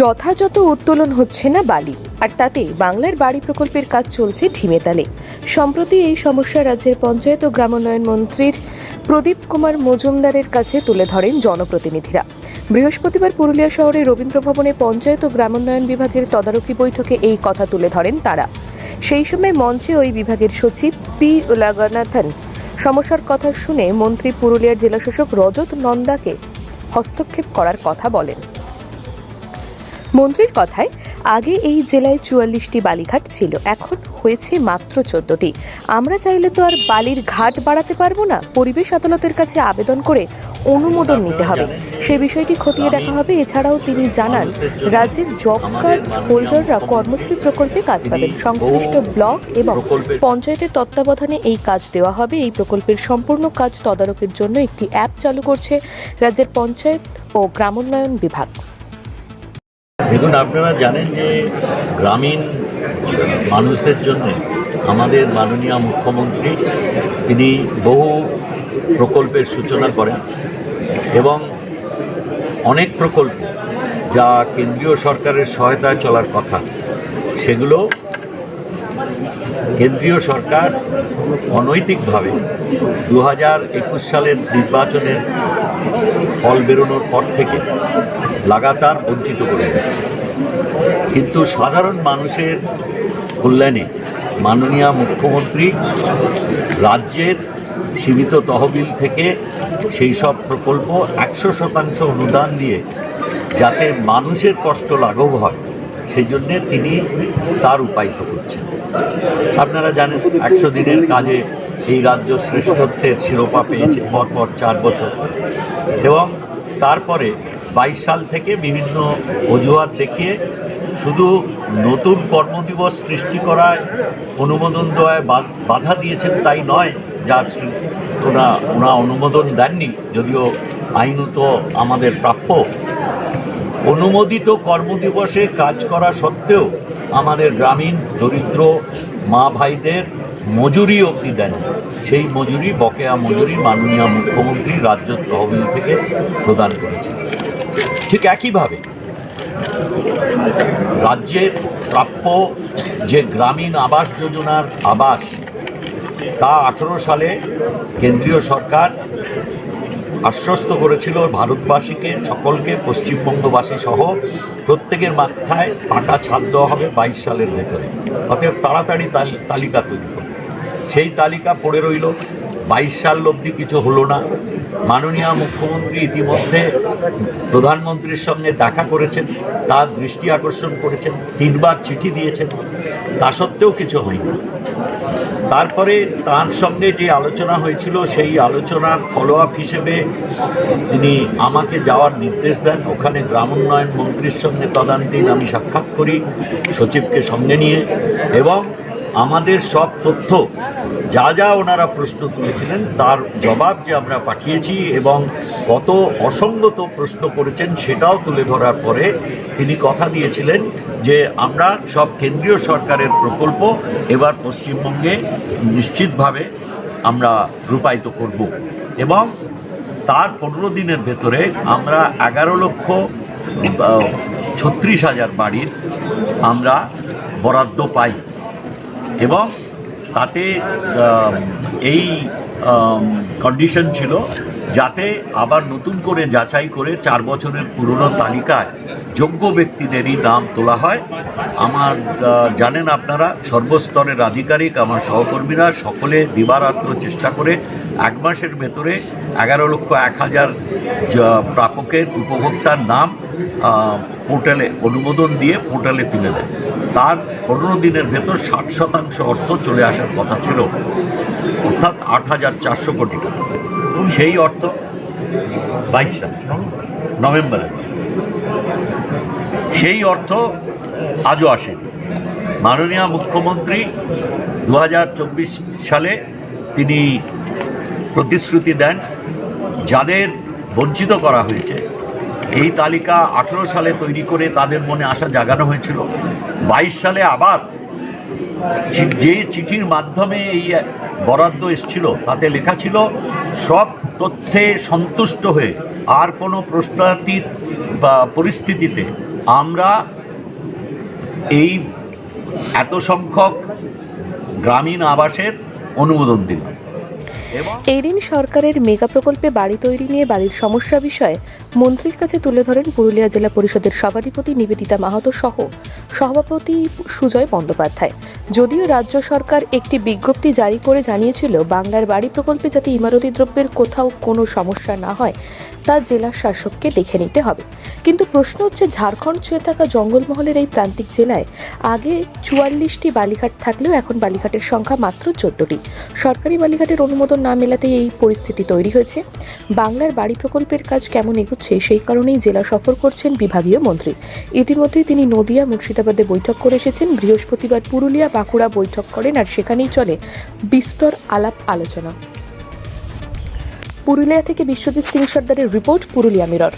যথাযথ উত্তোলন হচ্ছে না বালি, আর তাতে বাংলার বাড়ি প্রকল্পের কাজ চলছে ঢিমেতালে সম্প্রতি এই সমস্যা রাজ্যের পঞ্চায়েত ও গ্রামোন্নয়ন মন্ত্রীর প্রদীপ কুমার মজুমদারের কাছে তুলে ধরেন জনপ্রতিনিধিরা। বৃহস্পতিবার পুরুলিয়া শহরে রবীন্দ্র ভবনে পঞ্চায়েত ও গ্রামোন্নয়ন বিভাগের তদারকি বৈঠকে এই কথা তুলে ধরেন তারা। সেই সময় মঞ্চে ওই বিভাগের সচিব পি উলাগনাথন সমস্যার কথা শুনে মন্ত্রী পুরুলিয়ার জেলাশাসক রজত নন্দাকে হস্তক্ষেপ করার কথা বলেন। মন্ত্রীর কথায় আগে এই জেলায় চুয়াল্লিশটি বালিঘাট ছিল এখন হয়েছে মাত্র চোদ্দটি। আমরা চাইলে তো আর বালির ঘাট বাড়াতে পারব না। পরিবেশ আদালতের কাছে আবেদন করে অনুমোদন নিতে হবে। সে বিষয়টি খতিয়ে দেখা হবে। এছাড়াও তিনি জানান রাজ্যের জব কার্ড হোল্ডাররা কর্মশ্রী প্রকল্পে কাজ পাবেন। সংশ্লিষ্ট ব্লক এবং পঞ্চায়েতের তত্ত্বাবধানে এই কাজ দেওয়া হবে। এই প্রকল্পের সম্পূর্ণ কাজ তদারকির জন্য একটি অ্যাপ চালু করছে রাজ্যের পঞ্চায়েত ও গ্রামোন্নয়ন বিভাগ। দেখুন, আপনারা জানেন যে গ্রামীণ মানুষদের জন্য আমাদের মাননীয় মুখ্যমন্ত্রী তিনি বহু প্রকল্পের সূচনা করেন এবং অনেক প্রকল্প যা কেন্দ্রীয় সরকারের সহায়তায় চলার কথা, সেগুলো কেন্দ্রীয় সরকার অনৈতিকভাবে দু হাজার একুশ সালের নির্বাচনের ফল বেরোনোর পর থেকে লাগাতার বঞ্চিত করে যাচ্ছে। কিন্তু সাধারণ মানুষের কল্যাণে মাননীয় মুখ্যমন্ত্রী রাজ্যের সীমিত তহবিল থেকে সেই সব প্রকল্প একশো শতাংশ অনুদান দিয়ে যাতে মানুষের কষ্ট লাঘব হয় সেই জন্যে তিনি তার উপায়িত করছেন। আপনারা জানেন, একশো দিনের কাজে এই রাজ্য শ্রেষ্ঠত্বের শিরোপা পেয়েছে পরপর চার বছর। এবং তারপরে বাইশ সাল থেকে বিভিন্ন অজুহাত দেখিয়ে শুধু নতুন কর্মদিবস সৃষ্টি করায়, অনুমোদন দেওয়ায় বাধা দিয়েছেন তাই নয় সৃ- ওনা ওনা অনুমোদন দেননি, যদিও আইনত আমাদের প্রাপ্য। অনুমোদিত কর্মদিবসে কাজ করা সত্ত্বেও আমাদের গ্রামীণ দরিদ্র মা ভাইদের মজুরি অবধি দেন সেই মজুরি, বকেয়া মজুরি মাননীয় মুখ্যমন্ত্রী রাজ্য তহবিল থেকে প্রদান করেছেন। ঠিক একইভাবে রাজ্যের প্রাপ্য যে গ্রামীণ আবাস যোজনার আবাস, তা আঠেরো সালে কেন্দ্রীয় সরকার আশ্বস্ত করেছিল ভারতবাসীকে, সকলকে, পশ্চিমবঙ্গবাসী সহ প্রত্যেকের মাথায় পাকা ছাদ দেওয়া হবে বাইশ সালের ভেতরে। অতএব তাড়াতাড়ি তালি- তালিকা তৈরি সেই তালিকা পড়ে রইল বাইশ সাল অবধি কিছু হলো না। মাননীয় মুখ্যমন্ত্রী ইতিমধ্যে প্রধানমন্ত্রীর সঙ্গে দেখা করেছেন, তার দৃষ্টি আকর্ষণ করেছেন, তিনবার চিঠি দিয়েছেন। তা সত্ত্বেও কিছু হয়নি। তারপরে তার সঙ্গে যে আলোচনা হয়েছিল, সেই আলোচনার ফলো আপ হিসেবে তিনি আমাকে যাওয়ার নির্দেশ দেন। ওখানে গ্রামোন্নয়ন মন্ত্রীর সঙ্গে তদান্তিন আমি সাক্ষাৎ করি, সচিবকে সঙ্গে নিয়ে। এবং আমাদের সব তথ্য, যা যা ওনারা প্রশ্ন তুলেছিলেন, তার জবাব যে আমরা পাঠিয়েছি এবং কত অসঙ্গত প্রশ্ন করেছেন সেটাও তুলে ধরার পরে তিনি কথা দিয়েছিলেন যে আমরা সব কেন্দ্রীয় সরকারের প্রকল্প, এবার পশ্চিমবঙ্গে নিশ্চিতভাবে আমরা রূপায়িত করব। এবং তার পনেরো দিনের ভেতরে আমরা এগারো লক্ষ ছত্রিশ হাজার বাড়ির আমরা বরাদ্দ পাই। এবং তাতে এই কন্ডিশন ছিল যাতে আবার নতুন করে যাচাই করে চার বছরের পুরনো তালিকায় যোগ্য ব্যক্তিদেরই নাম তোলা হয়। আমার জানেন আপনারা, সর্বস্তরের আধিকারিক, আমার সহকর্মীরা সকলে দিবারাত্র চেষ্টা করে এক মাসের ভেতরে এগারো লক্ষ এক হাজার প্রাপকের উপভোক্তার নাম পোর্টালে অনুমোদন দিয়ে পোর্টালে তুলে দেয়। তার পনেরো দিনের ভেতর ষাট শতাংশ অর্থ চলে আসার কথা ছিল। অর্থাৎ আট হাজার চারশো কোটি টাকা। সেই অর্থ বাইশ সাল নভেম্বরে সেই অর্থ আজও আসে মাননীয় মুখ্যমন্ত্রী দু হাজার চব্বিশ সালে তিনি প্রতিশ্রুতি দেন, যাদের বঞ্চিত করা হয়েছে এই তালিকা আঠেরো সালে তৈরি করে তাদের মনে আশা জাগানো হয়েছিল। বাইশ সালে আবার যে চিঠির মাধ্যমে এই বরাদ্দ এসছিল, তাতে লেখা ছিল, সব তথ্যে সন্তুষ্ট হয়ে আর কোনো প্রশ্নাতীত বা পরিস্থিতিতে আমরা এই এত সংখ্যক গ্রামীণ আবাসের অনুমোদন দিলাম। এই দিন সরকারের মেগা প্রকল্পে বাড়ি তৈরি নিয়ে বাড়ির সমস্যা বিষয়ে মন্ত্রীর কাছে তুলে ধরেন পুরুলিয়া জেলা পরিষদের সভাধিপতি নিবেদিতা মাহাতো সহ সভাপতি সুজয় বন্দ্যোপাধ্যায়। যদিও রাজ্য সরকার একটি বিজ্ঞপ্তি জারি করে জানিয়েছিল, বাংলার বাড়ি প্রকল্পে যাতে ইমারতি দ্রব্যের কোথাও কোনো সমস্যা না হয়, তা জেলা শাসককে দেখে নিতে হবে। কিন্তু প্রশ্ন হচ্ছে, ঝাড়খণ্ড ছুঁয়ে থাকা জঙ্গলমহলের এই প্রান্তিক জেলায় আগে চুয়াল্লিশটি বালিঘাট থাকলেও এখন বালিঘাটের সংখ্যা মাত্র চোদ্দটি। সরকারি বালিঘাটের অনুমোদন না মেলাতেই এই পরিস্থিতি তৈরি হয়েছে। বাংলার বাড়ি প্রকল্পের কাজ কেমন এগোচ্ছে, সেই কারণেই জেলা সফর করছেন বিভাগীয় মন্ত্রী। ইতিমধ্যেই তিনি নদিয়া, মুর্শিদাবাদে বৈঠক করে এসেছেন। বৃহস্পতিবার পুরুলিয়া বাঁকুড়া বৈঠক করেন আর সেখানেই চলে বিস্তর আলাপ আলোচনা। পুরুলিয়া থেকে বিশ্বজিৎ সিং সর্দারের রিপোর্ট, পুরুলিয়া মিরর।